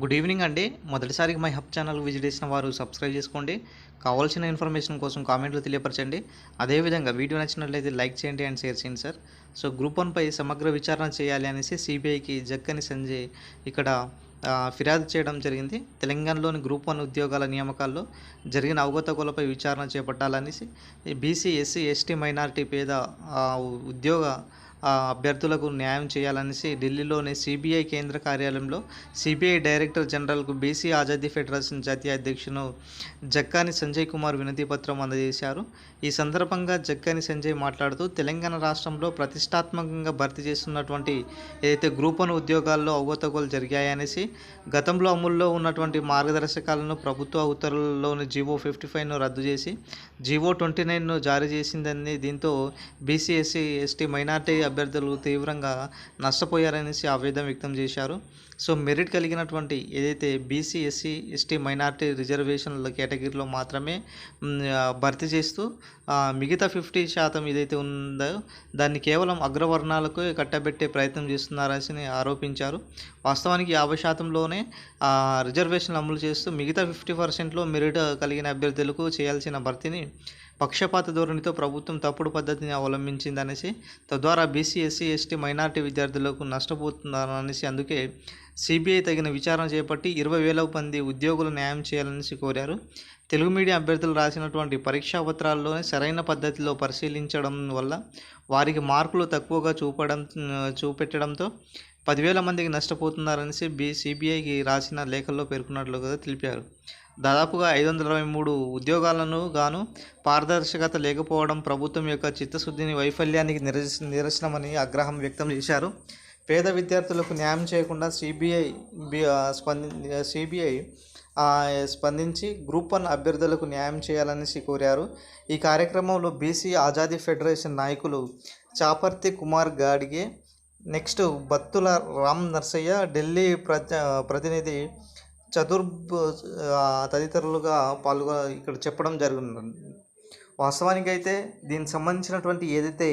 Good evening అండి. మొదటిసారికి my hub channel visit చేసిన వారు సబ్స్క్రైబ్ చేసుకోండి. కావాల్సిన ఇన్ఫర్మేషన్ కోసం కామెంట్లో తెలియపరచండి. అదేవిధంగా వీడియో నచ్చినట్లయితే లైక్ చేయండి అండ్ షేర్ చేయండి సార్. సో గ్రూప్ వన్పై సమగ్ర విచారణ చేయాలి అనేసి సిబిఐకి జక్కని సంజయ్ ఇక్కడ ఫిర్యాదు చేయడం జరిగింది. తెలంగాణలోని గ్రూప్ వన్ ఉద్యోగాల నియామకాల్లో జరిగిన అవగతగోలపై విచారణ చేపట్టాలనేసి బీసీ ఎస్సీ ఎస్టీ మైనారిటీ పేద ఉద్యోగ అభ్యర్థులకు న్యాయం చేయాలనేసి ఢిల్లీలోని సిబిఐ కేంద్ర కార్యాలయంలో సిబిఐ డైరెక్టర్ జనరల్కు బీసీ ఆజాదీ ఫెడరేషన్ జాతీయ అధ్యక్షుడు జక్కాని సంజయ్ కుమార్ వినతిపత్రం అందజేశారు. ఈ సందర్భంగా జక్కాని సంజయ్ మాట్లాడుతూ తెలంగాణ రాష్ట్రంలో ప్రతిష్టాత్మకంగా భర్తీ చేస్తున్నటువంటి ఏదైతే గ్రూప్ వన్ ఉద్యోగాల్లో అవగతగోలు జరిగాయనేసి గతంలో అమల్లో ఉన్నటువంటి మార్గదర్శకాలను ప్రభుత్వ ఉత్తర్వుల్లోని జీవో ఫిఫ్టీ ఫైవ్ను రద్దు చేసి జీవో ట్వంటీ నైన్ను జారీ చేసిందని దీంతో బీసీ ఎస్సీ ఎస్టీ మైనార్టీ అభ్యర్థులు తీవ్రంగా నష్టపోయారనేసి ఆవేదన వ్యక్తం చేశారు. సో మెరిట్ కలిగినటువంటి ఏదైతే బీసీ ఎస్సీ ఎస్టీ మైనార్టీ రిజర్వేషన్ల కేటగిరీలో మాత్రమే భర్తీ చేస్తూ మిగతా ఫిఫ్టీ శాతం ఏదైతే ఉందో దాన్ని కేవలం అగ్రవర్ణాలకు కట్టబెట్టే ప్రయత్నం చేస్తున్నారని ఆరోపించారు. వాస్తవానికి యాభై శాతంలోనే రిజర్వేషన్లు అమలు చేస్తూ మిగతా ఫిఫ్టీ పర్సెంట్లో మెరిట్ కలిగిన అభ్యర్థులకు చేయాల్సిన భర్తీని పక్షపాత ధోరణితో ప్రభుత్వం తప్పుడు పద్ధతిని అవలంబించిందనేసి తద్వారా బీసీ ఎస్సీ ఎస్టీ మైనార్టీ విద్యార్థులకు నష్టపోతున్నారనేసి అందుకే సిబిఐ తగిన విచారణ చేపట్టి ఇరవై వేల మంది ఉద్యోగులు న్యాయం చేయాలనేసి కోరారు. తెలుగు మీడియం అభ్యర్థులు రాసినటువంటి పరీక్షా పత్రాల్లోనే సరైన పద్ధతిలో పరిశీలించడం వల్ల వారికి మార్కులు తక్కువగా చూపడం చూపెట్టడంతో పదివేల మందికి నష్టపోతున్నారనేసి బి సిబిఐకి రాసిన లేఖల్లో పేర్కొన్నట్లుగా తెలిపారు. దాదాపుగా ఐదు వందల ఇరవై మూడు ఉద్యోగాలను గాను పారదర్శకత లేకపోవడం ప్రభుత్వం యొక్క చిత్తశుద్ధిని వైఫల్యానికి నిరస నిరసనమని ఆగ్రహం వ్యక్తం చేశారు. పేద విద్యార్థులకు న్యాయం చేయకుండా సిబిఐ స్పంది సిబిఐ స్పందించి గ్రూప్ వన్ అభ్యర్థులకు న్యాయం చేయాలనేసి కోరారు. ఈ కార్యక్రమంలో బీసీ ఆజాదీ ఫెడరేషన్ నాయకులు చాపర్తి కుమార్ గాడిగే నెక్స్ట్ బత్తుల రామ్ నర్సయ్య ఢిల్లీ ప్రజ ప్రతినిధి చతుర్భ తదితరులుగా పాల్గొ ఇక్కడ చెప్పడం జరిగింది వాస్తవానికి అయితే దీనికి సంబంధించినటువంటి ఏదైతే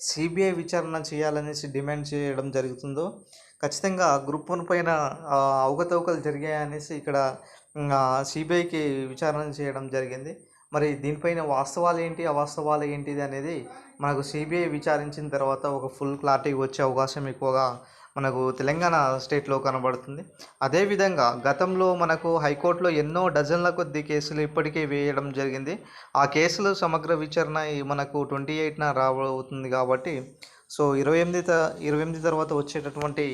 సిబిఐ విచారణ చేయాలనేసి డిమాండ్ చేయడం జరుగుతుందో ఖచ్చితంగా గ్రూప్ వన్ పైన అవకతవకలు జరిగాయనేసి ఇక్కడ సిబిఐకి విచారణ చేయడం జరిగింది. మరి దీనిపైన వాస్తవాలు ఏంటి అవాస్తవాలు ఏంటిది అనేది మనకు సిబిఐ విచారించిన తర్వాత ఒక ఫుల్ క్లారిటీ వచ్చే అవకాశం ఎక్కువగా మనకు తెలంగాణ స్టేట్లో కనబడుతుంది. అదేవిధంగా గతంలో మనకు హైకోర్టులో ఎన్నో డజన్ల కొద్ది కేసులు ఇప్పటికే వేయడం జరిగింది. ఆ కేసులు సమగ్ర విచారణ మనకు ట్వంటీ ఎయిట్న రాబోతుంది కాబట్టి సో ఇరవై ఎనిమిది త ఇరవై ఎనిమిది తర్వాత వచ్చేటటువంటి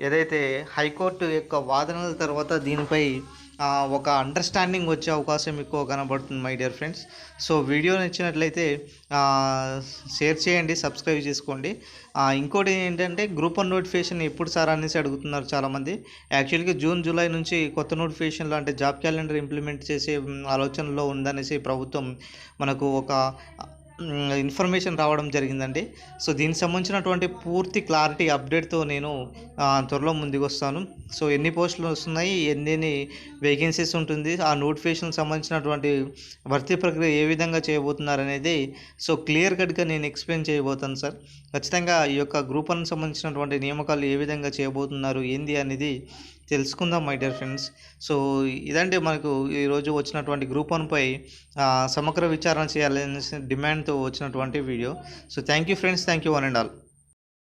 ఏదైతే హైకోర్టు యొక్క వాదనల తర్వాత దీనిపై ఒక అండర్స్టాండింగ్ వచ్చే అవకాశం ఎక్కువ కనబడుతుంది my dear friends so video నచ్చినట్లయితే షేర్ చేయండి సబ్స్క్రైబ్ చేసుకోండి. ఇంకోటి ఏంటంటే గ్రూప్ వన్ నోటిఫికేషన్ ఎప్పుడు సార్ అనేసి అడుగుతున్నారు చాలామంది. యాక్చువల్గా జూన్ జూలై నుంచి కొత్త నోటిఫికేషన్లు అంటే జాబ్ క్యాలెండర్ ఇంప్లిమెంట్ చేసే ఆలోచనలో ఉందనేసి ప్రభుత్వం మనకు ఒక ఇన్ఫర్మేషన్ రావడం జరిగిందండి. సో దీనికి సంబంధించినటువంటి పూర్తి క్లారిటీ అప్డేట్తో నేను త్వరలో ముందుకు వస్తాను. సో ఎన్ని పోస్టులు వస్తున్నాయి ఎన్ని వేకెన్సీస్ ఉంటుంది ఆ నోటిఫికేషన్ సంబంధించినటువంటి భర్తీ ప్రక్రియ ఏ విధంగా చేయబోతున్నారు అనేది సో క్లియర్ కట్గా నేను ఎక్స్ప్లెయిన్ చేయబోతాను సార్. ఖచ్చితంగా ఈ యొక్క గ్రూప్ వన్ సంబంధించినటువంటి నియామకాలు ఏ విధంగా చేయబోతున్నారు ఏంది అనేది తెలుసుకుందాం మై డియర్ ఫ్రెండ్స్ సో ఇదంటే మనకు ఈరోజు వచ్చినటువంటి గ్రూప్ వన్పై సమగ్ర విచారణ చేయాలనే డిమాండ్తో వచ్చినటువంటి video so thank you friends thank you one and all